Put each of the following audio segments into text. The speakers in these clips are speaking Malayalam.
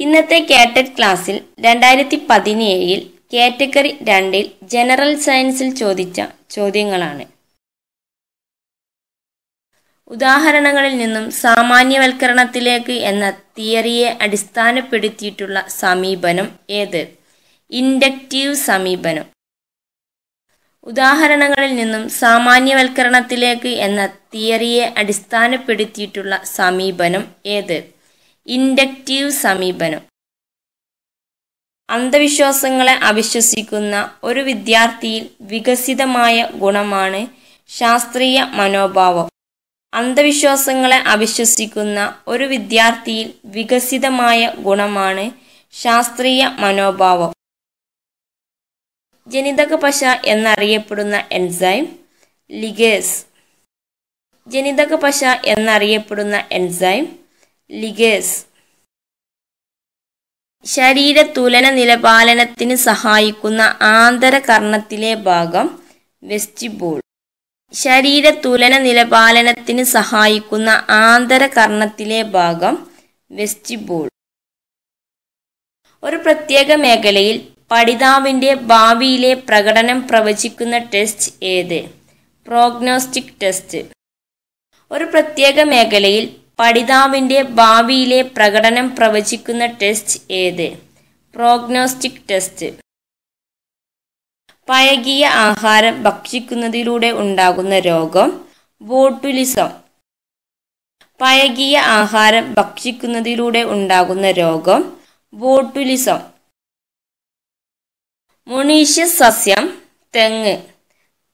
ഇന്നത്തെ കാറ്റഡ് ക്ലാസ്സിൽ രണ്ടായിരത്തി പതിനേഴിൽ കാറ്റഗറി രണ്ടിൽ ജനറൽ സയൻസിൽ ചോദിച്ച ചോദ്യങ്ങളാണ്. ഉദാഹരണങ്ങളിൽ നിന്നും സാമാന്യവൽക്കരണത്തിലേക്ക് എന്ന തിയറിയെ അടിസ്ഥാനപ്പെടുത്തിയിട്ടുള്ള സമീപനം ഏത്? ഇൻഡക്റ്റീവ് സമീപനം. ഉദാഹരണങ്ങളിൽ നിന്നും സാമാന്യവൽക്കരണത്തിലേക്ക് എന്ന തിയറിയെ അടിസ്ഥാനപ്പെടുത്തിയിട്ടുള്ള സമീപനം ഏത്? ഇൻഡക്റ്റീവ് സമീപനം. അന്ധവിശ്വാസങ്ങളെ അവിശ്വസിക്കുന്ന ഒരു വിദ്യാർത്ഥിയിൽ വികസിതമായ ഗുണമാണ് ശാസ്ത്രീയ മനോഭാവം. അന്ധവിശ്വാസങ്ങളെ അവിശ്വസിക്കുന്ന ഒരു വിദ്യാർത്ഥിയിൽ വികസിതമായ ഗുണമാണ് ശാസ്ത്രീയ മനോഭാവം. ജനിതക പശ എന്നറിയപ്പെടുന്ന എൻസൈം ലിഗേസ്. ജനിതക പശ എന്നറിയപ്പെടുന്ന എൻസൈം ലിഗേസ് ശരീര തുലന നിലപാലനത്തിന് സഹായിക്കുന്ന ആന്തരകർണത്തിലെ ഭാഗം വെസ്റ്റിബൂൾ ശരീര തുലന നിലപാലനത്തിന് സഹായിക്കുന്ന ആന്തരകർണത്തിലെ ഭാഗം വെസ്റ്റിബൂൾ ഒരു പ്രത്യേക മേഖലയിൽ പഠിതാവിന്റെ ഭാവിയിലെ പ്രകടനം പ്രവചിക്കുന്ന ടെസ്റ്റ് ഏത്? Prognostic test. ഒരു പ്രത്യേക മേഖലയിൽ പഠിതാവിന്റെ ഭാവിയിലെ പ്രകടനം പ്രവചിക്കുന്ന ടെസ്റ്റ് ഏത്? പ്രോഗ്നോസ്റ്റിക് ടെസ്റ്റ് പഴകിയ ആഹാരം ഭക്ഷിക്കുന്നതിലൂടെ ഉണ്ടാകുന്ന രോഗം ബോട്ടുലിസം പഴകിയ ആഹാരം ഭക്ഷിക്കുന്നതിലൂടെ ഉണ്ടാകുന്ന രോഗം ബോട്ടുലിസം മൊണീഷ്യസ് സസ്യം തെങ്ങ്.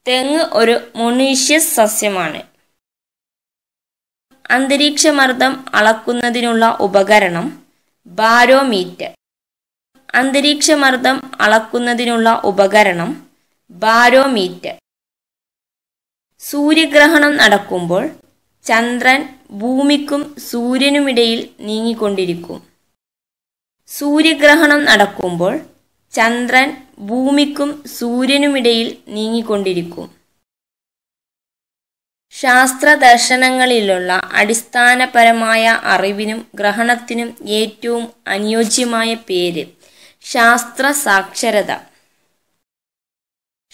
തെങ്ങ് ഒരു മൊണീഷ്യസ് സസ്യമാണ്. അന്തരീക്ഷമർദ്ദം അളക്കുന്നതിനുള്ള ഉപകരണം ബാരോമീറ്റർ. അന്തരീക്ഷമർദ്ദം അളക്കുന്നതിനുള്ള ഉപകരണം ബാരോമീറ്റർ. സൂര്യഗ്രഹണം നടക്കുമ്പോൾ ചന്ദ്രൻ ഭൂമിക്കും സൂര്യനുമിടയിൽ നീങ്ങിക്കൊണ്ടിരിക്കും. സൂര്യഗ്രഹണം നടക്കുമ്പോൾ ചന്ദ്രൻ ഭൂമിക്കും സൂര്യനുമിടയിൽ നീങ്ങിക്കൊണ്ടിരിക്കും. ശാസ്ത്ര ദർശനങ്ങളിലുള്ള അടിസ്ഥാനപരമായ അറിവിനും ഗ്രഹണത്തിനും ഏറ്റവും അനുയോജ്യമായ പേര് ശാസ്ത്ര സാക്ഷരത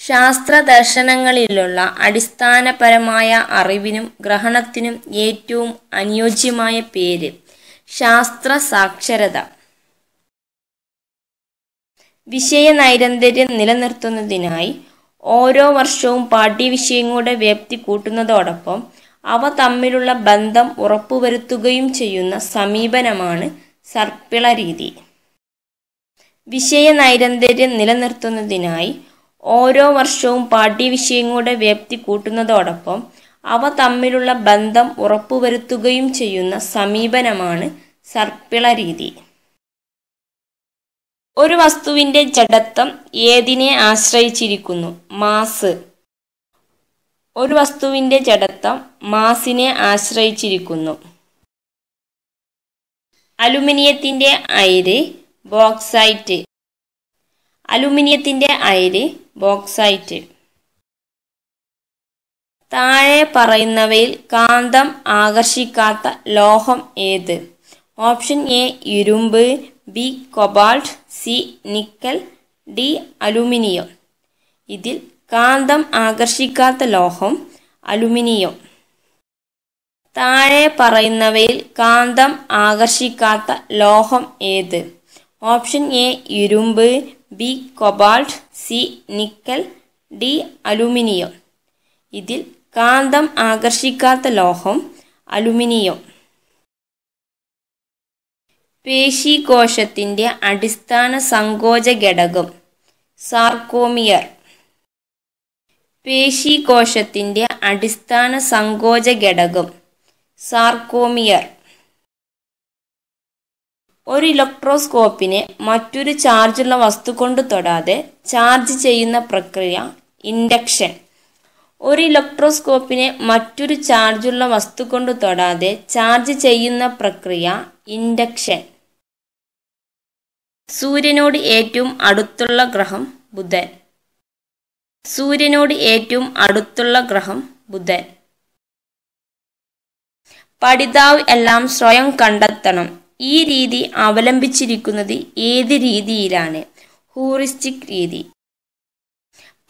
ശാസ്ത്ര ദർശനങ്ങളിലുള്ള അടിസ്ഥാനപരമായ അറിവിനും ഗ്രഹണത്തിനും ഏറ്റവും അനുയോജ്യമായ പേര് ശാസ്ത്ര സാക്ഷരത വിഷയ നൈരന്തര്യം നിലനിർത്തുന്നതിനായി ഓരോ വർഷവും പാഠ്യവിഷയങ്ങളുടെ വ്യാപ്തി കൂട്ടുന്നതോടൊപ്പം അവ തമ്മിലുള്ള ബന്ധം ഉറപ്പുവരുത്തുകയും ചെയ്യുന്ന സമീപനമാണ് സർപ്പിള രീതി. വിഷയ നൈരന്തര്യം നിലനിർത്തുന്നതിനായി ഓരോ വർഷവും പാഠ്യവിഷയങ്ങളുടെ വ്യാപ്തി കൂട്ടുന്നതോടൊപ്പം അവ തമ്മിലുള്ള ബന്ധം ഉറപ്പുവരുത്തുകയും ചെയ്യുന്ന സമീപനമാണ് സർപ്പിള രീതി. ഒരു വസ്തുവിന്റെ ജഡത്വം ഏതിനെ ആശ്രയിച്ചിരിക്കുന്നു? മാസ്. ഒരു വസ്തുവിന്റെ ജഡത്വം മാസിനെ ആശ്രയിച്ചിരിക്കുന്നു. അലുമിനിയത്തിന്റെ അയിര് ബോക്സൈറ്റ്. അലുമിനിയത്തിന്റെ അയിര് ബോക്സൈറ്റ്. താഴെ പറയുന്നവയിൽ കാന്തം ആകർഷിക്കാത്ത ലോഹം ഏത്? ഓപ്ഷൻ എ ഇരുമ്പ് B cobalt C nickel D aluminium. ഇതിൽ കാന്തം ആകർഷിക്കാത്ത ലോഹം അലുമിനിയം. താഴെ പറയുന്നവയിൽ കാന്തം ആകർഷിക്കാത്ത ലോഹം ഏത്? ഓപ്ഷൻ എ ഇരുമ്പ് B cobalt C nickel D aluminium. ഇതിൽ കാന്തം ആകർഷിക്കാത്ത ലോഹം അലുമിനിയം. പേശീകോശത്തിന്റെ അടിസ്ഥാന സങ്കോച ഘടകം സാർക്കോമിയർ പേശീകോശത്തിന്റെ അടിസ്ഥാന സങ്കോച ഘടകം സാർക്കോമിയർ ഒരു ഇലക്ട്രോസ്കോപ്പിനെ മറ്റൊരു ചാർജുള്ള വസ്തു കൊണ്ട് തൊടാതെ ചാർജ് ചെയ്യുന്ന പ്രക്രിയ ഇൻഡക്ഷൻ. ഒരു ഇലക്ട്രോസ്കോപ്പിനെ മറ്റൊരു ചാർജുള്ള വസ്തു കൊണ്ട് തൊടാതെ ചാർജ് ചെയ്യുന്ന പ്രക്രിയ ഇൻഡക്ഷൻ. സൂര്യനോട് ഏറ്റവും അടുത്തുള്ള ഗ്രഹം ബുധൻ. സൂര്യനോട് ഏറ്റവും അടുത്തുള്ള ഗ്രഹം ബുധൻ. പഠിതാവ് എല്ലാം സ്വയം കണ്ടെത്തണം. ഈ രീതി അവലംബിച്ചിരിക്കുന്നത് ഏത് രീതിയിലാണ്? ഹൂറിസ്റ്റിക് രീതി.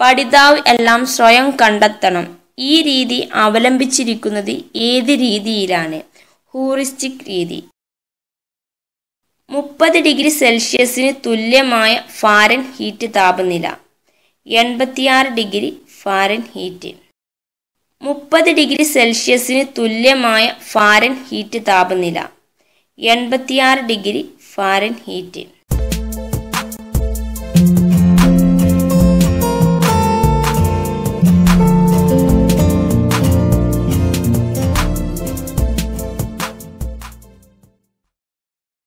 പഠിതാവ് എല്ലാം സ്വയം കണ്ടെത്തണം. ഈ രീതി അവലംബിച്ചിരിക്കുന്നത് ഏത് രീതിയിലാണ്? ഹൂറിസ്റ്റിക് രീതി. മുപ്പത് ഡിഗ്രി സെൽഷ്യസിന് തുല്യമായ ഫാരൻ ഹീറ്റ് താപനില. എൺപത്തിയാറ് ഡിഗ്രി ഫാരൻ ഹീറ്റ്. മുപ്പത് ഡിഗ്രി സെൽഷ്യസിന് തുല്യമായ ഫാരൻ ഹീറ്റ് താപനില. എൺപത്തിയാറ് ഡിഗ്രി ഫാരൻ ഹീറ്റ്.